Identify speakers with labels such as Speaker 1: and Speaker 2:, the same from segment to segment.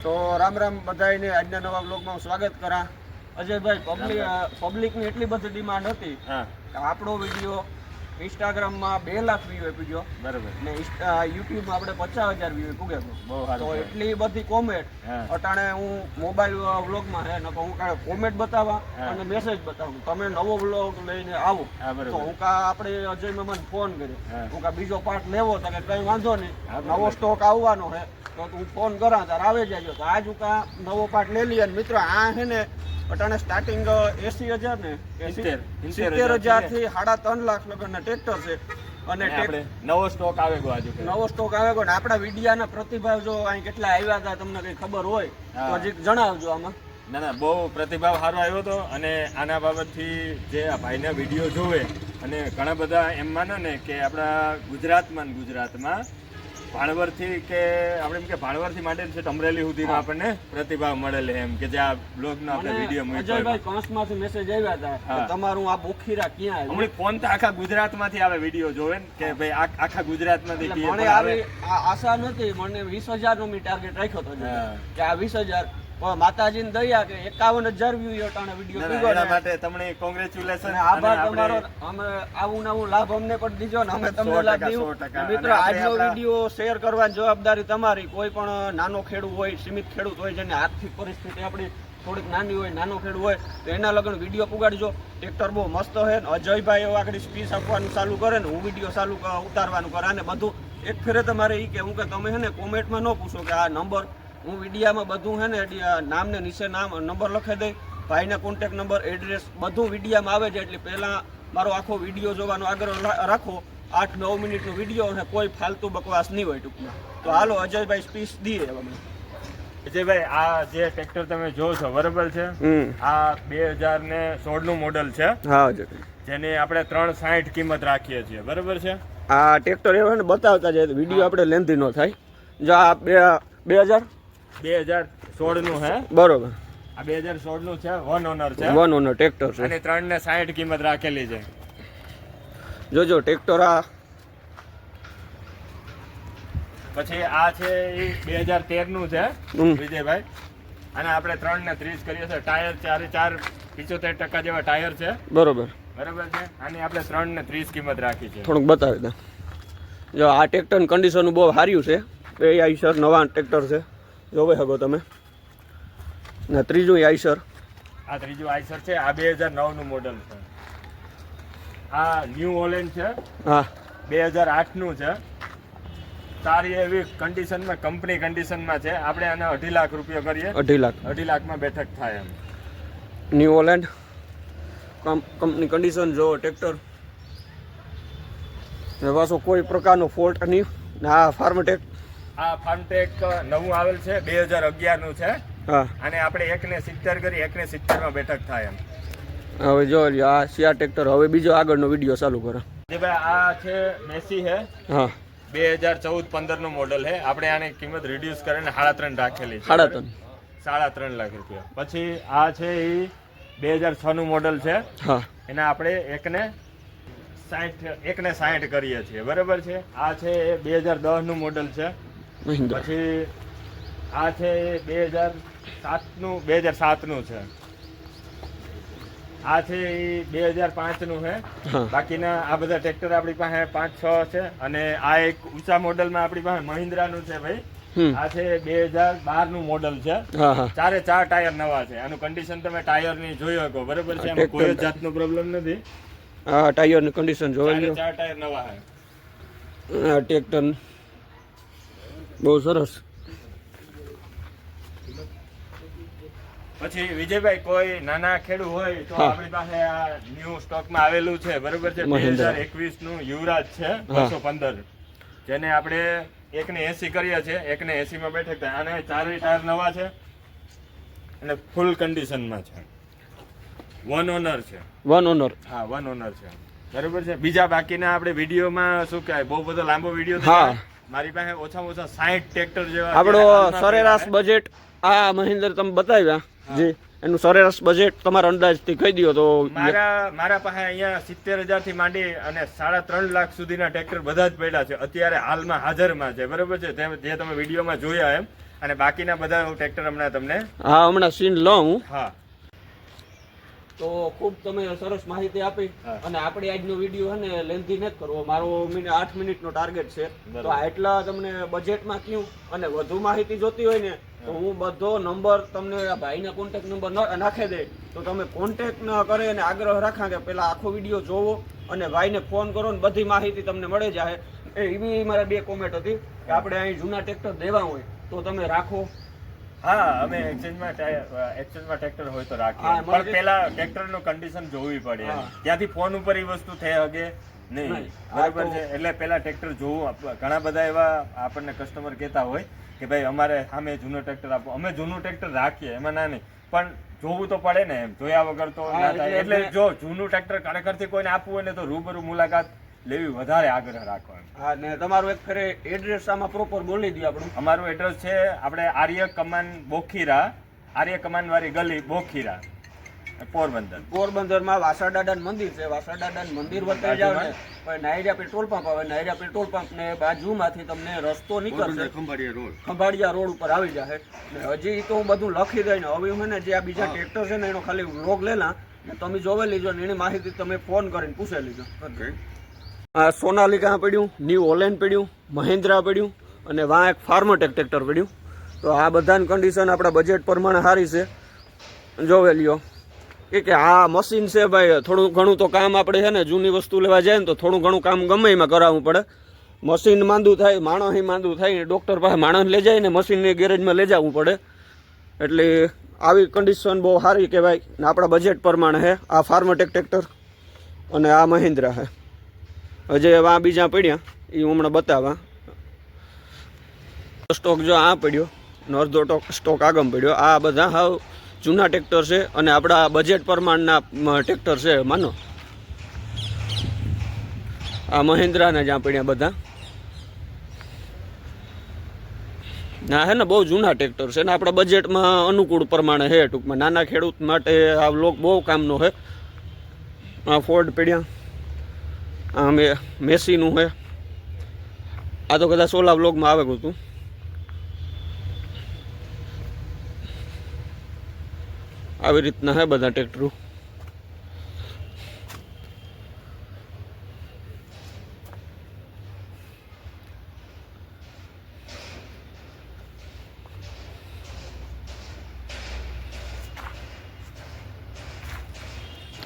Speaker 1: તો રામ રામ બધાને આજના નવા બ્લોગમાં સ્વાગત કરા. અજયભાઈ પબ્લિક પબ્લિકની એટલી બધી ડિમાન્ડ હતી
Speaker 2: હા.
Speaker 1: કે આપણો વીડિયો ઇન્સ્ટાગ્રામમાં બે લાખ વ્યૂ આપી ગયો
Speaker 2: બરાબર.
Speaker 1: ને યુટ્યુબમાં આપણે પચાસ હજાર વ્યૂ
Speaker 2: બહુ
Speaker 1: તો એટલી બધી કોમેન્ટ અટાણે હું મોબાઈલ વ્લોગમાં હે નકો હું કાંઈ કોમેન્ટ બતાવવા અને મેસેજ બતાવું. તમે નવો વ્લોગ લઈને આવો. તો હું કા આપણે અજય મામાને ફોન કર્યો
Speaker 2: હું.
Speaker 1: કા બીજો પાર્ટ લેવો તો કે કઈ વાંધો નહીં. નવો સ્ટોક આવવાનો હે તો તું ફોન કરા તાર આવે જાજો તો આજ હું કા નવો પાર્ટ લઈ લઈએ. મિત્રો આ હે ને અટાણે સ્ટાર્ટિંગ એસી હજાર ને?
Speaker 2: સિત્તેર,
Speaker 1: હજારથી સાડા ત્રણ લાખ લગન ટ્રેક્ટર છે. અને
Speaker 2: નવો સ્ટોક આવે ગયો આજુ
Speaker 1: નવો સ્ટોક આવે ગયો. ને આપણા વિડિયાના પ્રતિભાવ જો અહીં કેટલા આવ્યા હતા તમને કઈ ખબર હોય તો હજી જણાવજો આમાં.
Speaker 2: ના ના બહુ પ્રતિભાવ સારો આવ્યો હતો અને આના બાબતથી જે આ ભાઈના વીડિયો જોવે અને ઘણા બધા એમ માને ને કે આપણા ગુજરાતમાં ગુજરાતમાં ભાણવરથી કે આપણે એમ કે ભાણવરથી માંડીને છે અમરેલી સુધીમાં આપણને પ્રતિભાવ મળેલ એમ કે જે આ બ્લોગનો આપણે વીડિયો મૂક્યો
Speaker 1: અજયભાઈ. કંસમાંથી મેસેજ આવ્યા હતા તમારું આ બોખીરા ક્યાં આવ્યું
Speaker 2: હમણાં ફોન તો આખા ગુજરાતમાંથી આવે વીડિયો જોવે ને કે ભાઈ આ- આખા ગુજરાતમાંથી
Speaker 1: એટલે મને
Speaker 2: આવે.
Speaker 1: આશા નથી મને વીસ હજાર નો મેં ટાર્ગેટ રાખ્યો હતો કે આ વીસ હજાર માતાજીની દયા કે એકાવન હજાર વ્યૂ અટાણે વીડિયો
Speaker 2: ના, એના માટે તમને કોંગ્રેચ્યુલેશન
Speaker 1: આભાર તમારો અમે આવું નવું લાભ અમને પણ દીજો ને અમે તમને લાભ દીધું. ને મિત્રો આજનો વીડિયો શેર કરવાની જવાબદારી તમારી. કોઈ પણ નાનો ખેડૂત હોય સીમિત ખેડૂત હોય જેને આર્થિક પરિસ્થિતિ આપણી થોડીક નાની હોય નાનો ખેડૂત હોય તો એના લગન વીડિયો પુગાડજો. ટ્રેક્ટર બહુ મસ્ત હોય ને અજયભાઈ એવો આગળ સ્પીચ આપવાનું ચાલુ કરે ને હું વીડિયો ચાલુ ઉતારવાનું કરે. અને બધું એક ફેરે તમારે એ કહેવું કે તમે છે ને કોમેન્ટમાં ન પૂછો કે આ નંબર હું વિડીયામાં બધું છે ને નામને નીચે નામ નંબર લખી દઈ ભાઈના કોન્ટેક નંબર એડ્રેસ બધું વિડીયામાં આવે છે એટલે પહેલાં મારો આખો વીડિયો જોવાનો આગ્રહ રાખો. આઠ નવ મિનિટનો વીડિયો અને કોઈ ફાલતુ બકવાસ નહીં હોય ટૂંકમાં. તો હાલો અજયભાઈ સ્પીચ દઈએ અમે
Speaker 2: વિજયભાઈ આ જે ટ્રેક્ટર તમે જો છો બરોબર છે? આ બે હજાર ને સોળનું મોડલ છે.
Speaker 1: હા
Speaker 2: જેની આપણે ત્રણ સાઠ કિંમત રાખીએ છીએ બરોબર છે?
Speaker 1: આ ટ્રેક્ટર એવો ને બતાવતા જાય વીડિયો આપણે લેન્ધી નો થાય. જો આ બે બે હજાર
Speaker 2: બે હજાર સોળનું હે?
Speaker 1: બરોબર.
Speaker 2: આ બે હજાર સોળનું છે વન ઓનર છે.
Speaker 1: વન ઓનર ટ્રેક્ટર છે.
Speaker 2: અને ત્રણ ને સાઠ કિંમત રાખેલી છે.
Speaker 1: જોજો ટ્રેક્ટર આ.
Speaker 2: પછી આ છે એ બે હજાર તેરનું છે. વિજયભાઈ. અને આપણે ત્રણ ને ત્રીસ કરીએ છીએ ટાયર ચારે ચાર પિચોતેર ટકા જેવા ટાયર છે.
Speaker 1: બરોબર.
Speaker 2: બરોબર છે? આની આપણે ત્રણ ને ત્રીસ કિંમત રાખી છે.
Speaker 1: થોડુંક બતાવી દે. જો આ ટ્રેક્ટર કન્ડિશન બહુ સારી છે. એ આઈસર નવા ટ્રેક્ટર છે. જોવે શકો તમે. ને ત્રીજું આઈસર.
Speaker 2: આ ત્રીજું આઈસર છે આ બે હજાર નવનું મોડલ છે. આ ન્યૂ ઓલેન્ડ છે
Speaker 1: હા.
Speaker 2: બે હજાર આઠનું છે. સારી એવી કન્ડિશનમાં કંપની કન્ડિશનમાં છે. આપણે આને અઢી લાખ રૂપિયા કરીએ.
Speaker 1: અઢી લાખ.
Speaker 2: અઢી લાખમાં બેઠક થાય એમ.
Speaker 1: ન્યૂ ઓલેન્ડ કંપની કન્ડિશન જો ટ્રેક્ટર ને પાછો કોઈ પ્રકારનો ફોલ્ટ નહીં. ને આ ફાર્મટેક
Speaker 2: આ ફાર્મટેક નવું આવેલ છે બે હજાર અગિયારનું છે અને આપણે એકને સિત્તેર કરી એકને સિત્તેરમાં બેઠક થાય એમ.
Speaker 1: હવે જો આ સિયા ટ્રેક્ટર હવે બીજો આગળનો વીડિયો ચાલુ કરો.
Speaker 2: જે ભાઈ આ છે મેસી હે.
Speaker 1: હા.
Speaker 2: બે હજાર ચૌદ પંદરનું મોડલ હે. આપણે આની કિંમત રિડ્યુસ કરીને સાડા ત્રણ રાખેલી
Speaker 1: સાડા ત્રણ.
Speaker 2: સાડા ત્રણ લાખ રૂપિયા. પછી આ છે એ બે હજાર છ નું મોડલ છે. એના આપણે એકને સાઠ એકને સાઠ કરીએ છીએ. બરાબર છે? આ છે એ બે હજાર દસનું મોડલ છે.
Speaker 1: મહિન્દ્રા.
Speaker 2: પછી આ છે એ બે હજાર સાતનું બે હજાર સાતનું છે. આ છે એ બે હજાર પાંચનું છે. બાકીના આ બધા ટ્રેક્ટર આપણી પાસે પાંચ છ છે અને આ એક ઊંચા મોડલમાં આપણી પાસે મહિન્દ્રાનું છે ભાઈ. આ છે બે હજાર બારનું મોડલ છે. ચારે ચાર ટાયર નવા છે. આનું કન્ડિશન તમે ટાયરની જોઈ શકો. બરોબર છે? એમાં કોઈ જાતનો પ્રોબ્લેમ નથી.
Speaker 1: ટાયરનું કન્ડિશન જોઈ
Speaker 2: ચારે ચાર ટાયર નવા છે.
Speaker 1: ટ્રેક્ટર બહુ સરસ.
Speaker 2: પછી વિજયભાઈ કોઈ નાના ખેડૂત હોય તો આપણી પાસે આ ન્યુ સ્ટોકમાં આવેલું છે. બરોબર છે? બે હજાર એકવીસનું યુવરાજ છે બસો પંદર. જેને આપણે એકને એસી કરીએ છીએ એકને એસી માં બેઠક થાય અને ચારેય ટાયર નવા છે અને ફૂલ કન્ડિશનમાં છે. વન ઓનર છે.
Speaker 1: વન ઓનર
Speaker 2: હા વન ઓનર છે. બરોબર છે? બીજા બાકીના આપણે વિડીયોમાં શું કહેવાય? બહુ બધો લાંબો વીડિયો
Speaker 1: હા.
Speaker 2: મારી પાસે ઓછામાં ઓછા સાઠ ટ્રેક્ટર જેવા
Speaker 1: આપણો સરેરાશ બજેટ આ મહિન્દર તમે બતાવ્યા. જી. એનું સરેરાશ બજેટ તમારા અંદાજથી કહી દો તો
Speaker 2: મારા મારા પાસે અહીંયા સિત્તેર હજારથી માંડી અને સાડા ત્રણ લાખ સુધીના ટ્રેક્ટર બધા જ પડ્યા છે. અત્યારે હાલમાં હાજરમાં છે. બરોબર છે? જે તમે વિડીયોમાં જોયા એમ. અને બાકીના બધા હું ટ્રેક્ટર હમણાં તમને
Speaker 1: હા હમણાં સીન લઉં. હા. તો ખૂબ તમે સરસ માહિતી આપી અને આપણે આજનો વીડિયો હે ને લેન્ધી નથી કરવો. મારો મિનિટ આઠ મિનિટનો ટાર્ગેટ છે. તો આટલા તમને બજેટમાં કયું અને વધુ માહિતી જોતી હોય ને તો હું બધો નંબર તમને ભાઈના કોન્ટેક્ટ નંબર નાખી દે. તો તમે કોન્ટેક્ટ ન કરે અને આગ્રહ રાખા કે પેલા આખો વીડિયો જોવો અને ભાઈને ફોન કરો ને બધી માહિતી તમને મળી જાય. એ એવી મારા બે કોમેન્ટ હતી કે આપણે અહીં જૂના ટ્રેક્ટર દેવા હોય તો તમે રાખો.
Speaker 2: હા અમે એક્સચેન્જમાં એક્સચેન્જમાં ટ્રેક્ટર હોય તો રાખીએ. પણ પેલા ટ્રેક્ટરનો કન્ડિશન જોવી પડે. ત્યાંથી ફોન ઉપર એ વસ્તુ થઈ શકે નહીં. બરાબર છે? એટલે પેલા ટ્રેક્ટર જોવું. ઘણા બધા એવા આપણને કસ્ટમર કહેતા હોય કે ભાઈ અમારે સામે જૂનું ટ્રેક્ટર આપો. અમે જૂનું ટ્રેક્ટર રાખીએ એમાં ના નહીં. પણ જોવું તો પડે ને એમ. જોયા વગર તો ના થાય.
Speaker 1: એટલે
Speaker 2: એટલે જો જૂનું ટ્રેક્ટર ખરેખરથી કોઈને આપવું હોય ને તો રૂબરૂ મુલાકાત લેવી વધારે આગ્રહ રાખવાનો
Speaker 1: હા ને તમારું એક ખરે એડ્રેસ આમાં પ્રોપર બોલી દઈએ આપણું.
Speaker 2: અમારું એડ્રેસ છે આપણે આર્ય કમાન બોખીરા આર્ય કમાન વાળી ગલી બોખીરા પોરબંદર.
Speaker 1: પોરબંદરમાં વાસાડાડાન મંદિર છે. વાસાડાડાન મંદિર વચ્ચે જાવ ને પછી નાયરા પેટ્રોલ પંપ આવે. નાયરા પેટ્રોલ પંપ ને બાજુમાંથી તમને રસ્તો નીકળશે. ખંભાળિયા રોડ. ઉપર આવી જાય ને હજી તો હું બધું લખી દઈ ને હવે હું ને જે આ બીજા ટ્રેક્ટર છે ને એનો ખાલી વ્લોગ લેલા. તમે જોવે લીજો ને એની માહિતી તમે ફોન કરીને પૂછે લીજો. આ સોનાલિકા પડ્યું ન્યૂ ઓલેન્ડ પડ્યું મહિન્દ્રા પડ્યું, અને વાં એક ફાર્મટેક ટ્રેક્ટર પડ્યું. તો આ બધાની કન્ડિશન આપણા બજેટ પ્રમાણે સારી છે. જોવે લ્યો કે કે આ મશીન છે ભાઈ, થોડું ઘણું તો કામ આપણે છે ને, જૂની વસ્તુ લેવા જાય ને, તો થોડું ઘણું કામ ગમે એમાં કરાવવું પડે. મશીન માંદું થાય, માણસ માંદું થાય, ને ડૉક્ટર પાસે માણસ લઈ જાય ને મશીનને ગેરેજમાં લઈ જવું પડે. એટલે આવી કન્ડિશન બહુ સારી કહેવાય, ને આપણા બજેટ પ્રમાણે છે. આ ફાર્મટેક ટ્રેક્ટર અને આ મહિન્દ્રા છે. હજે આ બીજા પડ્યા એ હમણાં બતાવવા. સ્ટોક જો આ પડ્યો અડધો ટોક સ્ટોક આગમ પડ્યો. આ બધા હાવ જૂના ટ્રેક્ટર છે અને આપણા બજેટ પ્રમાણના ટ્રેક્ટર છે, માનો. આ મહિન્દ્રાના જ્યાં પડ્યા બધા. ના હે ને બહુ જૂના ટ્રેક્ટર છે ને આપણા બજેટમાં અનુકૂળ પ્રમાણે છે ટૂંકમાં. નાના ખેડૂત માટે આ લોક બહુ કામનો છે. આ ફોર્ડ પડ્યા. આ મે, મેસીનું છે આ તો કદાચ ઓલા બ્લોગમાં આવે હતું આવી રીતના હે બધા ટ્રેક્ટરો.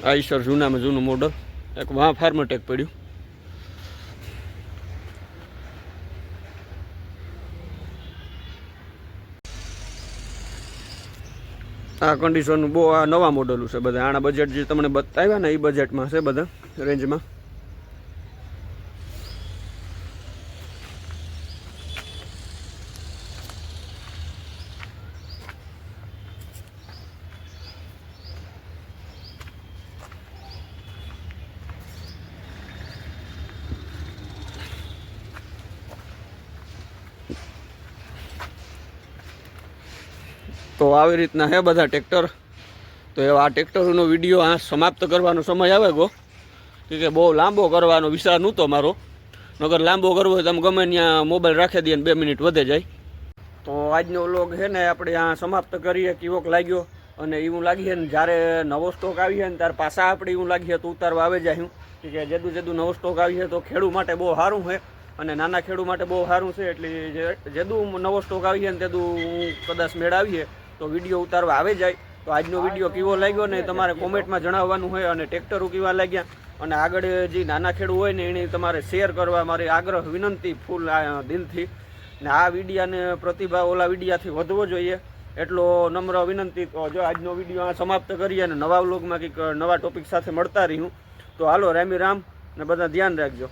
Speaker 1: આઈશર જૂનામાં જૂનું મોડલ એક વાં ફાર્મટેક પડ્યું. આ કન્ડિશનનું બહુ આ નવા મોડલું છે બધા. આના બજેટ જે તમને બતાવ્યા ને, એ બજેટમાં છે બધા રેન્જમાં તો આવી રીતના હે બધા ટ્રેક્ટર. તો એવા આ ટ્રેક્ટરનો વીડિયો આ સમાપ્ત કરવાનો સમય આવે ગો. કે કે બહુ લાંબો કરવાનો વિચાર નહોતો મારો. નગર લાંબો કરવો હોય તો ગમે ત્યાં મોબાઈલ રાખી દઈએ ને બે મિનિટ વધે જાય. તો આજનો વ્લોગ છે ને આપણે આ સમાપ્ત કરીએ. કેવોક લાગ્યો અને એવું લાગીએ ને જ્યારે નવો સ્ટોક આવીએ ને ત્યારે પાછા આપણે એવું લાગીએ તો ઉતારવા આવે જાય કે જેદું જેદું નવો સ્ટોક આવીએ તો ખેડૂ માટે બહુ સારું છે અને નાના ખેડૂ માટે બહુ સારું છે. એટલે જેદું નવો સ્ટોક આવીએ ને તેદું કદાચ મેળ આવીએ તો વીડિયો ઉતારવા આવે જાય. તો આજનો વીડિયો કેવો લાગ્યો ને તમારે કોમેન્ટમાં જણાવવાનું હોય અને ટ્રેક્ટરો કેવા લાગ્યા. અને આગળ જે નાના ખેડૂત હોય ને એને તમારે શેર કરવા મારી આગ્રહ, વિનંતી ફૂલ દિલથી. ને આ વિડીયાને પ્રતિભા ઓલા વિડીયાથી વધવો જોઈએ. એટલો નમ્ર વિનંતી. તો જો આજનો વીડિયો આ સમાપ્ત કરીએ અને નવા વ્લોગમાં કંઈક નવા ટોપિક સાથે મળતા રહ્યું તો હાલો, રામી રામ ને બધા ધ્યાન રાખજો.